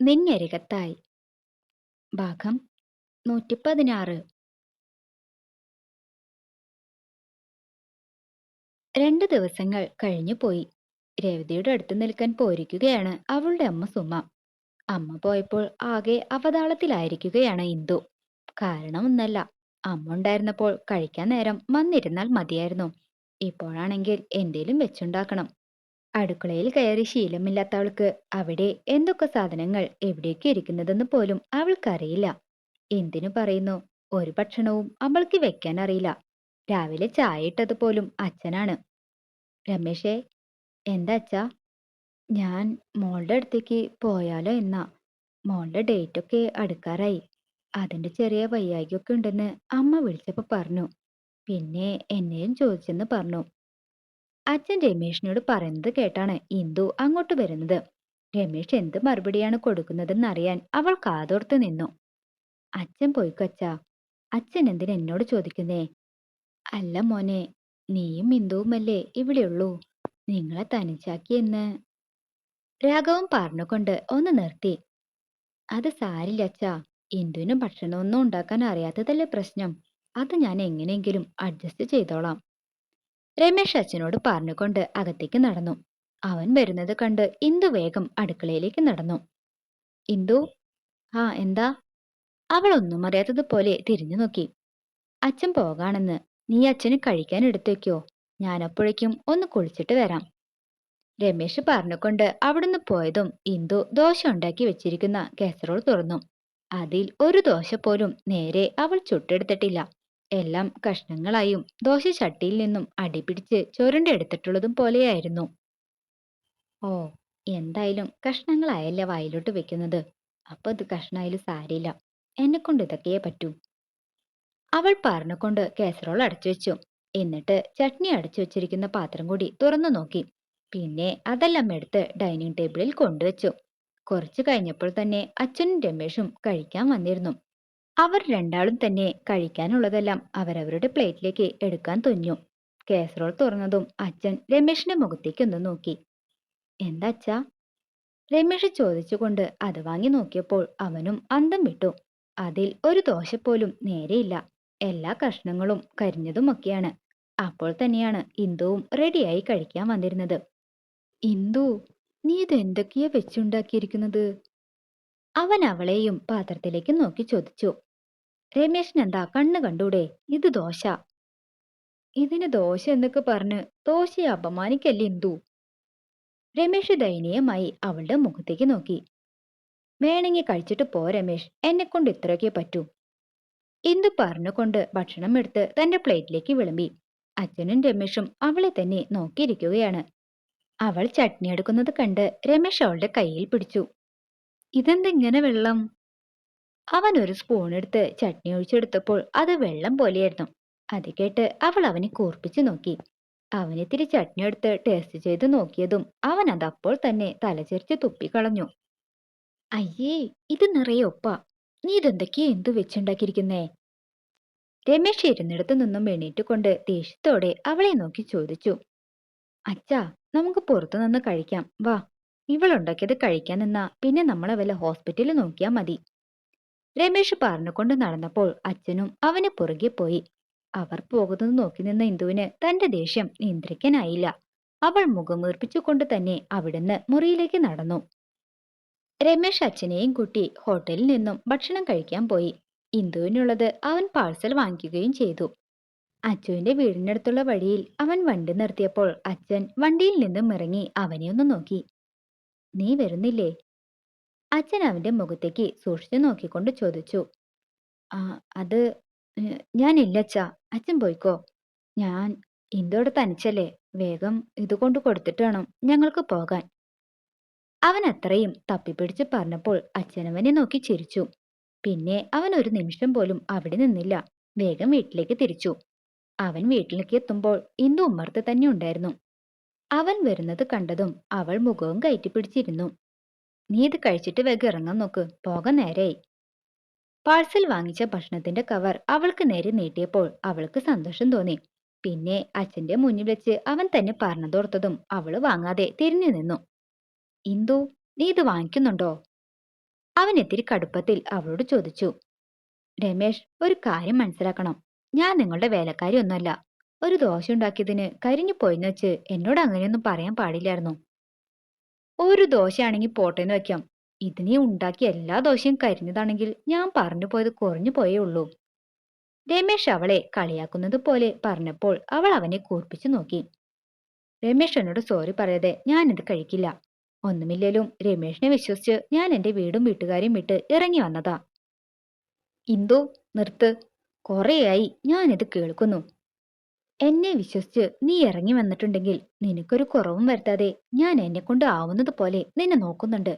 നിന്നരികത്തായി. ഭാഗം നൂറ്റിപ്പതിനാറ്. രണ്ടു ദിവസങ്ങൾ കഴിഞ്ഞു പോയി. രേവതിയുടെ അടുത്ത് നിൽക്കാൻ പോയിരിക്കുകയാണ് അവളുടെ അമ്മ സുമ. അമ്മ പോയപ്പോൾ ആകെ അവതാളത്തിലായിരിക്കുകയാണ് ഇന്ദു. കാരണം ഒന്നല്ല അമ്മ ഉണ്ടായിരുന്നപ്പോൾ കഴിക്കാൻ നേരം വന്നിരുന്നാൽ മതിയായിരുന്നു. ഇപ്പോഴാണെങ്കിൽ എന്തേലും വെച്ചുണ്ടാക്കണം. അടുക്കളയിൽ കയറി ശീലമില്ലാത്തവൾക്ക് അവിടെ എന്തൊക്കെ സാധനങ്ങൾ എവിടേക്ക് ഇരിക്കുന്നതെന്ന് പോലും അവൾക്കറിയില്ല. എന്തിനു പറയുന്നു? ഒരു ഭക്ഷണവും അവൾക്ക് വെക്കാൻ അറിയില്ല. രാവിലെ ചായ ഇട്ടത് പോലും അച്ഛനാണ്. രമേശേ എന്താ അച്ഛാ? ഞാൻ മോളുടെ അടുത്തേക്ക് പോയാലോ എന്നാ? മോളുടെ ഡേറ്റ് ഒക്കെ അടുക്കാറായി. അതിന്റെ ചെറിയ വയ്യായ്കയൊക്കെ ഉണ്ടെന്ന് അമ്മ വിളിച്ചപ്പോൾ പറഞ്ഞു. പിന്നെ എന്നെയും ചോദിച്ചെന്ന് പറഞ്ഞു. അച്ഛൻ രമേഷിനോട് പറയുന്നത് കേട്ടാണ് ഇന്ദു അങ്ങോട്ട് വരുന്നത്. രമേഷ് എന്ത് മറുപടിയാണ് കൊടുക്കുന്നതെന്ന് അറിയാൻ അവൾ കാതോർത്ത് നിന്നു. അച്ഛൻ പോയിക്കച്ച അച്ഛാ. അച്ഛൻ എന്തിന് എന്നോട് ചോദിക്കുന്നേ? അല്ല മോനെ നീയും ഇന്ദുവുമല്ലേ ഇവിടെയുള്ളൂ. നിങ്ങളെ തനിച്ചാക്കി എന്ന്. രാഘവൻ പറഞ്ഞുകൊണ്ട് ഒന്ന് നിർത്തി. അത് സാരില്ല അച്ഛാ. ഇന്ദുവിന് ഭക്ഷണമൊന്നും ഉണ്ടാക്കാൻ അറിയാത്തതല്ലേ പ്രശ്നം. അത് ഞാൻ എങ്ങനെയെങ്കിലും അഡ്ജസ്റ്റ് ചെയ്തോളാം. രമേശ് അച്ഛനോട് പറഞ്ഞുകൊണ്ട് അകത്തേക്ക് നടന്നു. അവൻ വരുന്നത് കണ്ട് ഇന്ദു വേഗം അടുക്കളയിലേക്ക് നടന്നു. ഇന്ദു ആ എന്താ? അവൾ ഒന്നും അറിയാത്തതുപോലെ തിരിഞ്ഞു നോക്കി. അച്ഛൻ പോകാണെന്ന്. നീ അച്ഛന് കഴിക്കാൻ എടുത്തേക്കോ? ഞാനപ്പോഴേക്കും ഒന്ന് കുളിച്ചിട്ട് വരാം. രമേശ് പറഞ്ഞുകൊണ്ട് അവിടുന്ന് പോയതും ഇന്ദു ദോശ ഉണ്ടാക്കി വെച്ചിരിക്കുന്ന കാസറോൾ തുറന്നു. അതിൽ ഒരു ദോശ പോലും നേരെ അവൾ ചുട്ടെടുത്തിട്ടില്ല. എല്ലാം കഷ്ണങ്ങളായും ദോശ ചട്ടിയിൽ നിന്നും അടിപിടിച്ച് ചുരണ്ടെടുത്തിട്ടുള്ളതും പോലെയായിരുന്നു. ഓ എന്തായാലും കഷ്ണങ്ങളായല്ലേ വായിലോട്ട് വെക്കുന്നത്? അപ്പൊ ഇത് കഷ്ണായാലും സാരിയില്ല എന്നെ കൊണ്ട് ഇതൊക്കെയേ പറ്റൂ. അവൾ പറഞ്ഞുകൊണ്ട് കാസറോൾ അടച്ചു വെച്ചു. എന്നിട്ട് ചട്നി അടച്ചു വെച്ചിരിക്കുന്ന പാത്രം കൂടി തുറന്നു നോക്കി. പിന്നെ അതെല്ലാം എടുത്ത് ഡൈനിങ് ടേബിളിൽ കൊണ്ടുവച്ചു. കുറച്ചു കഴിഞ്ഞപ്പോൾ തന്നെ അച്ഛനും രമേഷും കഴിക്കാൻ വന്നിരുന്നു. അവർ രണ്ടാളും തന്നെ കഴിക്കാനുള്ളതെല്ലാം അവരവരുടെ പ്ലേറ്റിലേക്ക് എടുക്കാൻ തുഞ്ഞു. കേസറോൾ തുറന്നതും അച്ഛൻ രമേഷിന്റെ മുഖത്തേക്ക് ഒന്ന് നോക്കി. എന്താ അച്ഛാ? രമേഷ് ചോദിച്ചുകൊണ്ട് അത് വാങ്ങി നോക്കിയപ്പോൾ അവനും അന്തം വിട്ടു. അതിൽ ഒരു ദോശ പോലും നേരെയില്ല. എല്ലാ കഷ്ണങ്ങളും കരിഞ്ഞതുമൊക്കെയാണ്. അപ്പോൾ തന്നെയാണ് ഇന്ദുവും റെഡിയായി കഴിക്കാൻ വന്നിരുന്നത്. ഇന്ദു നീ ഇത് എന്തൊക്കെയാ വെച്ചുണ്ടാക്കിയിരിക്കുന്നത്? അവൻ അവളെയും പാത്രത്തിലേക്ക് നോക്കി ചോദിച്ചു. രമേശൻ എന്താ കണ്ണ് കണ്ടൂടെ? ഇത് ദോശ. ഇതിന് ദോശ എന്നൊക്കെ പറഞ്ഞ് ദോശയെ അപമാനിക്കല്ലേ ഇന്ദു? രമേശ് ദയനീയമായി അവളുടെ മുഖത്തേക്ക് നോക്കി. വേണമെങ്കിൽ കഴിച്ചിട്ട് പോ രമേശ്. എന്നെ കൊണ്ട് ഇത്രയൊക്കെ പറ്റൂ. ഇന്ദു പറഞ്ഞുകൊണ്ട് ഭക്ഷണം എടുത്ത് തന്റെ പ്ലേറ്റിലേക്ക് വിളമ്പി. അച്ഛനും രമേശും അവളെ തന്നെ നോക്കിയിരിക്കുകയാണ്. അവൾ ചട്നി എടുക്കുന്നത് കണ്ട് രമേശ് അവളുടെ കയ്യിൽ പിടിച്ചു. ഇതെന്തിങ്ങനെ വെള്ളം? അവൻ ഒരു സ്പൂൺ എടുത്ത് ചട്നി ഒഴിച്ചെടുത്തപ്പോൾ അത് വെള്ളം പോലെയായിരുന്നു. അത് കേട്ട് അവൾ അവനെ കൂർപ്പിച്ചു നോക്കി. അവനിത്തിരി ചട്നി എടുത്ത് ടേസ്റ്റ് ചെയ്ത് നോക്കിയതും അവൻ അതപ്പോൾ തന്നെ തലചെറിച്ച് തുപ്പിക്കളഞ്ഞു. അയ്യേ ഇത് നിറയെ ഒപ്പ നീ ഇതെന്തൊക്കെയാ എന്തു വെച്ചുണ്ടാക്കിയിരിക്കുന്നേ? രമേശ് ഇരുന്നിടത്തു നിന്നും എണീറ്റുകൊണ്ട് ദേഷ്യത്തോടെ അവളെ നോക്കി ചോദിച്ചു. അച്ഛാ നമുക്ക് പുറത്തു നിന്ന് കഴിക്കാം. വാ. ഇവളുണ്ടാക്കിയത് കഴിക്കാൻ നിന്നാ പിന്നെ നമ്മളെ വല്ല ഹോസ്പിറ്റലിൽ നോക്കിയാൽ മതി. രമേശ് പറഞ്ഞുകൊണ്ട് നടന്നപ്പോൾ അച്ഛനും അവന് പുറകെ പോയി. അവർ പോകുന്നത് നോക്കി നിന്ന ഇന്ദുവിന് തന്റെ ദേഷ്യം നിയന്ത്രിക്കാനായില്ല. അവൾ മുഖമീർപ്പിച്ചുകൊണ്ട് തന്നെ അവിടുന്ന് മുറിയിലേക്ക് നടന്നു. രമേശ് അച്ഛനെയും കുട്ടി ഹോട്ടലിൽ നിന്നും ഭക്ഷണം കഴിക്കാൻ പോയി. ഇന്ദുവിനുള്ളത് അവൻ പാഴ്സൽ വാങ്ങിക്കുകയും ചെയ്തു. അച്ചുവിന്റെ വീടിനടുത്തുള്ള വഴിയിൽ അവൻ വണ്ടി നിർത്തിയപ്പോൾ അച്ഛൻ വണ്ടിയിൽ നിന്നും ഇറങ്ങി അവനെ ഒന്ന് നോക്കി. നീ വരുന്നില്ലേ? അച്ഛൻ അവന്റെ മുഖത്തേക്ക് സൂക്ഷിച്ചു നോക്കിക്കൊണ്ട് ചോദിച്ചു. ആ അത് ഞാനില്ല അച്ഛാ. അച്ഛൻ പോയിക്കോ. ഞാൻ ഇന്ത്യയോടെ തനിച്ചല്ലേ. വേഗം ഇതുകൊണ്ട് കൊടുത്തിട്ട് വേണം ഞങ്ങൾക്ക് പോകാൻ. അവൻ അത്രയും തപ്പിപ്പിടിച്ച് പറഞ്ഞപ്പോൾ അച്ഛനവനെ നോക്കി ചിരിച്ചു. പിന്നെ അവൻ ഒരു നിമിഷം പോലും അവിടെ നിന്നില്ല. വേഗം വീട്ടിലേക്ക് തിരിച്ചു. അവൻ വീട്ടിലേക്ക് എത്തുമ്പോൾ ഇന്ദു ഉമ്മർത്ത് തന്നെ ഉണ്ടായിരുന്നു. അവൻ വരുന്നത് കണ്ടതും അവൾ മുഖവും കയറ്റിപ്പിടിച്ചിരുന്നു. നീ ഇത് കഴിച്ചിട്ട് വേഗം ഇറങ്ങാൻ നോക്ക് പോകാൻ നേരെയായി പാഴ്സൽ വാങ്ങിച്ച ഭക്ഷണത്തിന്റെ കവർ അവൾക്ക് നേരെ നീട്ടിയപ്പോൾ അവൾക്ക് സന്തോഷം തോന്നി. പിന്നെ അച്ഛന്റെ മുന്നിൽ വെച്ച് അവൻ തന്നെ പറഞ്ഞതോർത്തതും അവൾ വാങ്ങാതെ തിരിഞ്ഞു നിന്നു. ഇന്ദു നീ ഇത് വാങ്ങിക്കുന്നുണ്ടോ? അവൻ എത്തിരി കടുപ്പത്തിൽ അവളോട് ചോദിച്ചു. രമേഷ് ഒരു കാര്യം മനസ്സിലാക്കണം. ഞാൻ നിങ്ങളുടെ വേലക്കാരി ഒന്നുമല്ല ഒരു ദോശ ഉണ്ടാക്കിയതിന് കരിഞ്ഞു പോയെന്ന് വെച്ച് എന്നോട് അങ്ങനെയൊന്നും പറയാൻ പാടില്ലായിരുന്നു. ഒരു ദോശയാണെങ്കിൽ പോട്ടേന്ന് വെക്കാം. ഇതിനെ ഉണ്ടാക്കിയ എല്ലാ ദോശയും കരിഞ്ഞതാണെങ്കിൽ ഞാൻ പറഞ്ഞു പോയത് കുറഞ്ഞു പോയേ ഉള്ളൂ. രമേഷ് അവളെ കളിയാക്കുന്നത് പോലെ പറഞ്ഞപ്പോൾ അവൾ അവനെ കൂർപ്പിച്ചു നോക്കി. രമേഷ് എന്നോട് സോറി പറയാതെ ഞാൻ ഇത് കഴിക്കില്ല. ഒന്നുമില്ലേലും രമേഷിനെ വിശ്വസിച്ച് ഞാൻ എന്റെ വീടും വീട്ടുകാരെയും വിട്ട് ഇറങ്ങി വന്നതാ. ഇന്ദു നിർത്ത്. കുറേയായി ഞാനിത് കേൾക്കുന്നു. എന്നെ വിശ്വസിച്ച് നീ ഇറങ്ങി വന്നിട്ടുണ്ടെങ്കിൽ നിനക്കൊരു കുറവും വരുത്താതെ ഞാൻ എന്നെ കൊണ്ട് ആവുന്നത് പോലെ നിന്നെ നോക്കുന്നുണ്ട്.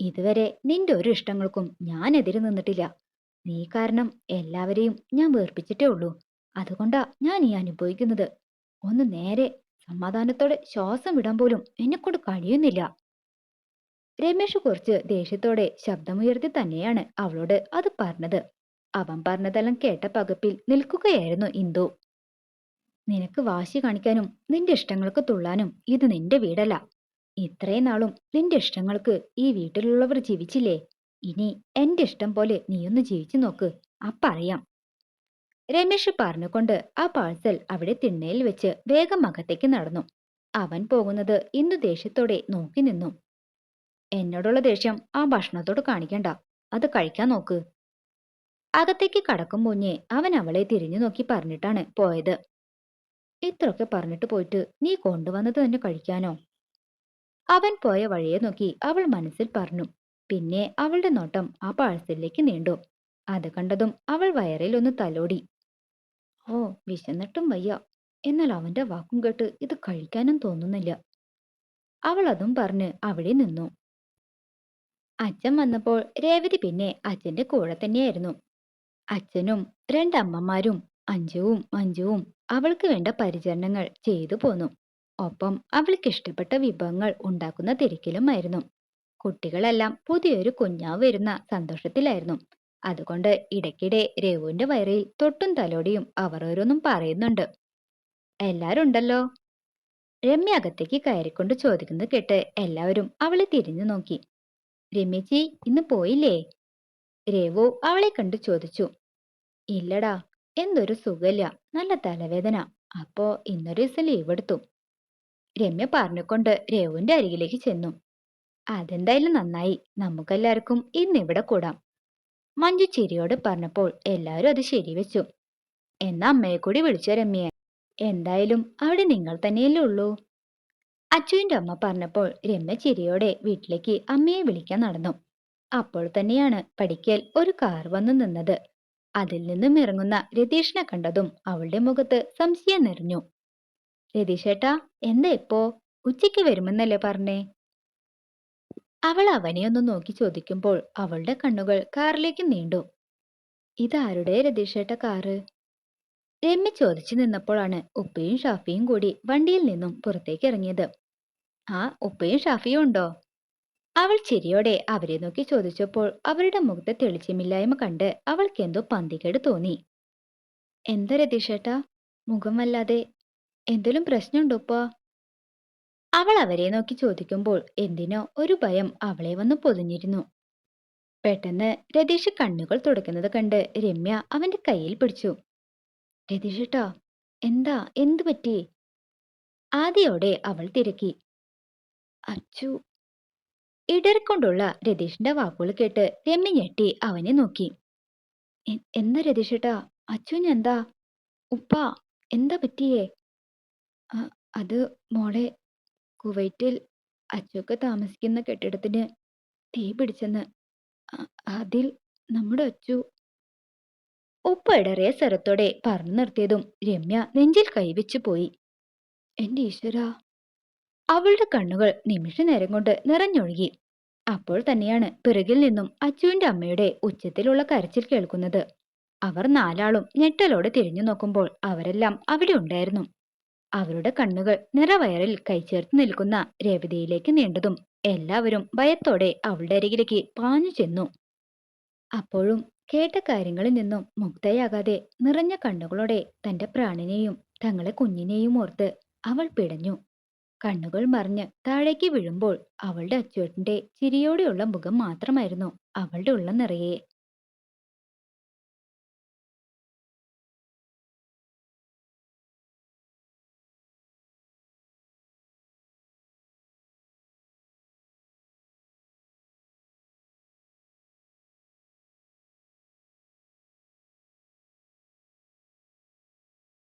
ഇതുവരെ നിന്റെ ഒരു ഇഷ്ടങ്ങൾക്കും ഞാൻ എതിര് നിന്നിട്ടില്ല. നീ കാരണം എല്ലാവരെയും ഞാൻ വേർപ്പിച്ചിട്ടേ ഉള്ളൂ. അതുകൊണ്ടാ ഞാൻ ഈ അനുഭവിക്കുന്നത്. ഒന്ന് നേരെ സമാധാനത്തോടെ ശ്വാസം വിടാൻ പോലും എന്നെക്കൊണ്ട് കഴിയുന്നില്ല. രമേഷ് കുറച്ച് ദേഷ്യത്തോടെ ശബ്ദമുയർത്തി തന്നെയാണ് അവളോട് അത് പറഞ്ഞത്. അവൻ പറഞ്ഞതെല്ലാം കേട്ട പകപ്പിൽ നിൽക്കുകയായിരുന്നു ഇന്ദു. നിനക്ക് വാശി കാണിക്കാനും നിന്റെ ഇഷ്ടങ്ങൾക്ക് തുള്ളാനും ഇത് നിന്റെ വീടല്ല. ഇത്രയും നാളും നിന്റെ ഇഷ്ടങ്ങൾക്ക് ഈ വീട്ടിലുള്ളവർ ജീവിച്ചില്ലേ? ഇനി എന്റെ ഇഷ്ടം പോലെ നീയൊന്ന് ജീവിച്ചു നോക്ക് അപ്പറിയാം രമേഷ് പറഞ്ഞുകൊണ്ട് ആ പാഴ്സൽ അവിടെ തിണ്ണയിൽ വെച്ച് വേഗം അകത്തേക്ക് നടന്നു. അവൻ പോകുന്നത് ഇന്ന് ദേഷ്യത്തോടെ നോക്കി നിന്നു. എന്നോടുള്ള ദേഷ്യം ആ ഭക്ഷണത്തോട് കാണിക്കണ്ട അത് കഴിക്കാൻ നോക്ക്. അകത്തേക്ക് കടക്കും മുന്നേ അവൻ അവളെ തിരിഞ്ഞു നോക്കി പറഞ്ഞിട്ടാണ് പോയത്. ഇത്രയൊക്കെ പറഞ്ഞിട്ട് പോയിട്ട് നീ കൊണ്ടുവന്നത് തന്നെ കഴിക്കാനോ? അവൻ പോയ വഴിയെ നോക്കി അവൾ മനസ്സിൽ പറഞ്ഞു. പിന്നെ അവളുടെ നോട്ടം ആ പാഴ്സലിലേക്ക് നീണ്ടു. അത് കണ്ടതും അവൾ വയറിൽ ഒന്ന് തലോടി. ഓ വിശന്നിട്ടും വയ്യ. എന്നാൽ അവന്റെ വാക്കും കേട്ട് ഇത് കഴിക്കാനും തോന്നുന്നില്ല. അവൾ അതും പറഞ്ഞ് അവിടെ നിന്നു. അച്ഛൻ വന്നപ്പോൾ രേവതി പിന്നെ അച്ഛന്റെ കൂടെ തന്നെയായിരുന്നു. അച്ഛനും രണ്ടമ്മമാരും അഞ്ജുവും മഞ്ജുവും അവൾക്ക് വേണ്ട പരിചരണങ്ങൾ ചെയ്തു പോന്നു. ഒപ്പം അവൾക്ക് ഇഷ്ടപ്പെട്ട വിഭവങ്ങൾ ഉണ്ടാക്കുന്ന തിരക്കിലുമായിരുന്നു. കുട്ടികളെല്ലാം പുതിയൊരു കുഞ്ഞാവ് വരുന്ന സന്തോഷത്തിലായിരുന്നു. അതുകൊണ്ട് ഇടയ്ക്കിടെ രഘുവിന്റെ വയറിൽ തൊട്ടും തലോടിയും അവർ ഓരോന്നും പറയുന്നുണ്ട്. എല്ലാരും ഉണ്ടല്ലോ രമ്യ അകത്തേക്ക് കയറിക്കൊണ്ട് ചോദിക്കുന്നത് കേട്ട് എല്ലാവരും അവളെ തിരിഞ്ഞു നോക്കി. രമ്യച്ചി ഇന്ന് പോയില്ലേ? രേവു അവളെ കണ്ട് ചോദിച്ചു. ഇല്ലടാ എന്തൊരു സുഖമില്ല നല്ല തലവേദന. അപ്പോ ഇന്നൊരു ദിവസം ലീവ് എടുത്തു. രമ്യ പറഞ്ഞുകൊണ്ട് രേവുവിന്റെ അരികിലേക്ക് ചെന്നു. അതെന്തായാലും നന്നായി. നമുക്കെല്ലാവർക്കും ഇന്നിവിടെ കൂടാം. മഞ്ജു ചിരിയോട് പറഞ്ഞപ്പോൾ എല്ലാവരും അത് ശരിവെച്ചു. എന്നാ അമ്മയെ കൂടി വിളിച്ച രമ്യയെ. എന്തായാലും അവിടെ നിങ്ങൾ തന്നെയല്ലേ ഉള്ളൂ. അച്ചുവിന്റെ അമ്മ പറഞ്ഞപ്പോൾ രമ്യ ചിരിയോടെ വീട്ടിലേക്ക് അമ്മയെ വിളിക്കാൻ നടന്നു. അപ്പോൾ തന്നെയാണ് പടിക്കൽ ഒരു കാർ വന്നു നിന്നത്. അതിൽ നിന്നും ഇറങ്ങുന്ന രതീഷിനെ കണ്ടതും അവളുടെ മുഖത്ത് സംശയം നിറഞ്ഞു. രതീഷേട്ടാ എന്താ ഇപ്പോ? ഉച്ചയ്ക്ക് വരുമെന്നല്ലേ പറഞ്ഞേ? അവൾ അവനെ ഒന്ന് നോക്കി ചോദിക്കുമ്പോൾ അവളുടെ കണ്ണുകൾ കാറിലേക്ക് നീണ്ടു. ഇതാരുടെ രതീഷേട്ട കാറ്? രമ്യ ചോദിച്ചു നിന്നപ്പോഴാണ് ഉപ്പയും ഷാഫിയും കൂടി വണ്ടിയിൽ നിന്നും പുറത്തേക്ക് ഇറങ്ങിയത്. ആ ഉപ്പയും ഷാഫിയും ഉണ്ടോ? അവൾ ചിരിയോടെ അവരെ നോക്കി ചോദിച്ചപ്പോൾ അവരുടെ മുഖത്ത് തെളിച്ചമില്ലായ്മ കണ്ട് അവൾക്കെന്തോ പന്തികേട് തോന്നി. എന്താ രതീഷേട്ടാ? മുഖം വല്ലാതെ എന്തെങ്കിലും പ്രശ്നമുണ്ടോ ഉപ്പാ അവൾ അവരെ നോക്കി ചോദിക്കുമ്പോൾ എന്തിനോ ഒരു ഭയം അവളെ വന്ന് പൊതിഞ്ഞിരുന്നു. പെട്ടെന്ന് രതീഷ് കണ്ണുകൾ തുടയ്ക്കുന്നത് കണ്ട് രമ്യ അവന്റെ കയ്യിൽ പിടിച്ചു. രതീഷേട്ടാ എന്താ? എന്തു പറ്റി? ആദ്യോടെ അവൾ തിരക്കി. അച്ചു ഇടറിക്കൊണ്ടുള്ള രതീഷിന്റെ വാക്കുകൾ കേട്ട് രമ്യ ഞെട്ടി അവനെ നോക്കി. "എ- എന്താ രതീഷേട്ടാ? അച്ഛൻ എന്താ? ഉപ്പ എന്താ പറ്റിയേ? "അ- അത് മോളെ കുവൈറ്റിൽ അച്ചുവൊക്കെ താമസിക്കുന്ന കെട്ടിടത്തിന് തീ പിടിച്ചെന്ന്. അതിൽ നമ്മുടെ അച്ചു. ഉപ്പ ഇടറിയ സ്വരത്തോടെ പറഞ്ഞു നിർത്തിയതും രമ്യ നെഞ്ചിൽ കൈവച്ചു പോയി. എന്റെ ഈശ്വര. അവളുടെ കണ്ണുകൾ നിമിഷ നേരം കൊണ്ട് നിറഞ്ഞൊഴുകി. അപ്പോൾ തന്നെയാണ് പിറകിൽ നിന്നും അച്ചുവിന്റെ അമ്മയുടെ ഉച്ചത്തിലുള്ള കരച്ചിൽ കേൾക്കുന്നത്. അവർ നാലാളും ഞെട്ടലോടെ തിരിഞ്ഞു നോക്കുമ്പോൾ അവരെല്ലാം അവിടെ ഉണ്ടായിരുന്നു. അവരുടെ കണ്ണുകൾ നിറവയറിൽ കൈചേർത്ത് നിൽക്കുന്ന രേവതിയിലേക്ക് നീണ്ടതും എല്ലാവരും ഭയത്തോടെ അവളുടെ അരികിലേക്ക് പാഞ്ഞു ചെന്നു. അപ്പോഴും കേട്ട കാര്യങ്ങളിൽ നിന്നും മുക്തയാകാതെ നിറഞ്ഞ കണ്ണുകളോടെ തന്റെ പ്രാണിനെയും തങ്ങളെ കുഞ്ഞിനെയും ഓർത്ത് അവൾ പിടഞ്ഞു. കണ്ണുകൾ മറിഞ്ഞ് താഴേക്ക് വീഴുമ്പോൾ അവളുടെ അച്ചുവേട്ടന്റെ ചിരിയോടെയുള്ള മുഖം മാത്രമായിരുന്നു അവളുടെ ഉള്ളം നിറയെ.